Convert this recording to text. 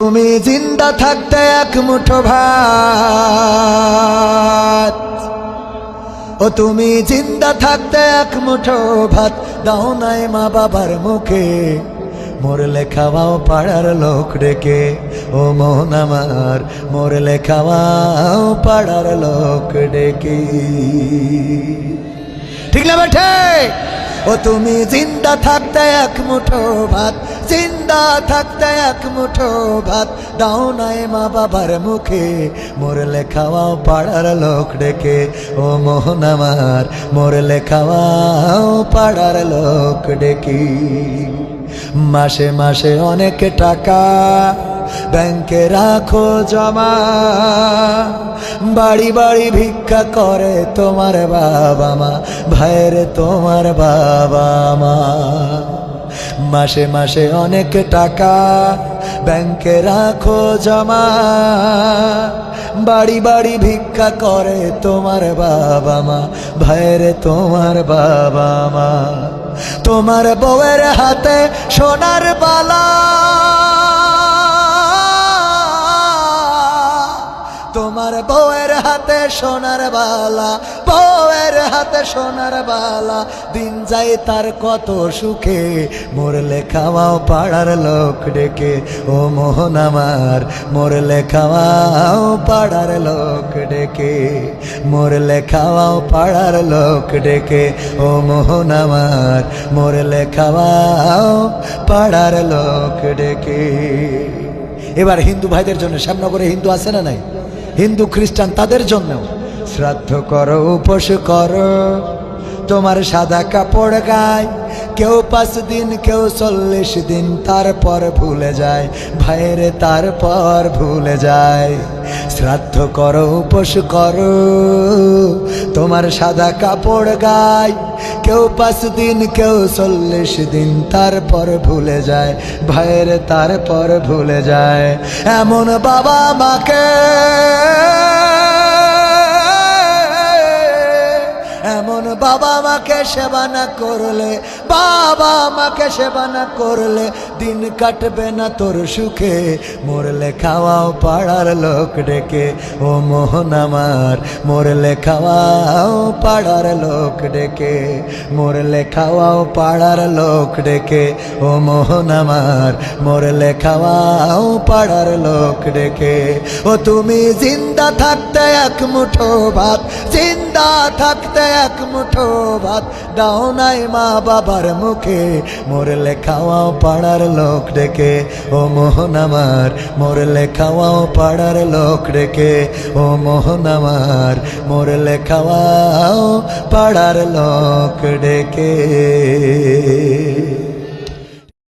তুমি জিন্দা থাকতে এক মুঠো ভাত। ও তুমি জিন্দা থাকতে এক মুঠো ভাত। দাও নাই মা বাবার মুখে, মরলে খাওয়াও পাড়ার লোক ডেকে। ও মোহন আমার, মরলে খাওয়াও পাড়ার লোক ডেকে। ঠিক না বেঠে? ও তুমি জিন্দা থাকতে এক মুঠো ভাত। জিন্দা থাকতে এক মুঠো ভাত দাও নাই মা বাবার মুখে। মরলে খাওয়াও পাড়ার লোক ডেকে, ও মোহন আমার, মরলে খাওয়াও পাড়ার লোক ডেকে। মাসে মাসে অনেক টাকা ব্যাংকে রাখো জমা, বাড়ি বাড়ি ভিক্ষা করে তোমার বাবা মা, ভাইয়ের তোমার বাবা মা। মাসে মাসে অনেক টাকা ব্যাংকে রাখো জমা। বাড়ি বাড়ি ভিক্ষা করে তোমার বাবা মা ভাইয়ের তোমার বাবা মা। তোমার বউয়ের হাতে সোনার বালা। তোমার বউয়ের হাতে সোনার বালা। বউয়ের হাতে সোনার বালা। দিন যায় তার কত সুখে, মরলে খাওয়াও পাড়ার লোক ডেকে। ও মোহন আমার, মরলে খাওয়াও পাড়ার লোক ডেকে। মরলে খাওয়াও পাড়ার লোক ডেকে। ও মোহন আমার, মরলে খাওয়াও পাড়ার লোক ডেকে। এবার হিন্দু ভাইদের জন্য, শ্যামনগরে হিন্দু আছে না নাই? হিন্দু খ্রিস্টান তাদের জন্য শ্রাদ্ধ করো, উপোস করো। তোমার সাদা কাপড় গায়, কেউ পাঁচ দিন, কেউ চল্লিশ দিন, তারপর ভুলে যায়। ভাইরে, তারপর ভুলে যায়। শ্রাদ্ধ করো, উপোস করো। তোমার সাদা কাপড় গায়, কেউ পাঁচ দিন, কেউ চল্লিশ দিন, তারপর ভুলে যায়। ভাইয়ের তারপর ভুলে যায়। এমন বাবা মাকে বাবা মাকে সেবা না করলে বাবা মাকে সেবা না করলে দিন কাটবে না তোর সুখে। মরলে খাওয়াও পাড়ার লোক ডেকে। ও মোহন আমার, মরলে খাওয়াও পাড়ার লোক ডেকে। মরলে খাওয়াও পাড়ার লোক ডেকে। ও মোহন আমার, মরলে খাওয়াও পাড়ার লোক ডেকে। ও তুমি জিন্দা থাকতে এক মুঠো ভাত, জিন্দা থাকতে এক মুঠো ভাত। দাও নাই মা বাবার মুখে, মরলে খাওয়াও পাড়ার লোক ডেকে। ও মোহন আমার, মরলে খাওয়াও পাড়ার লোক ডেকে। ও মোহন আমার, মরলে খাওয়াও পাড়ার লোক ডেকে।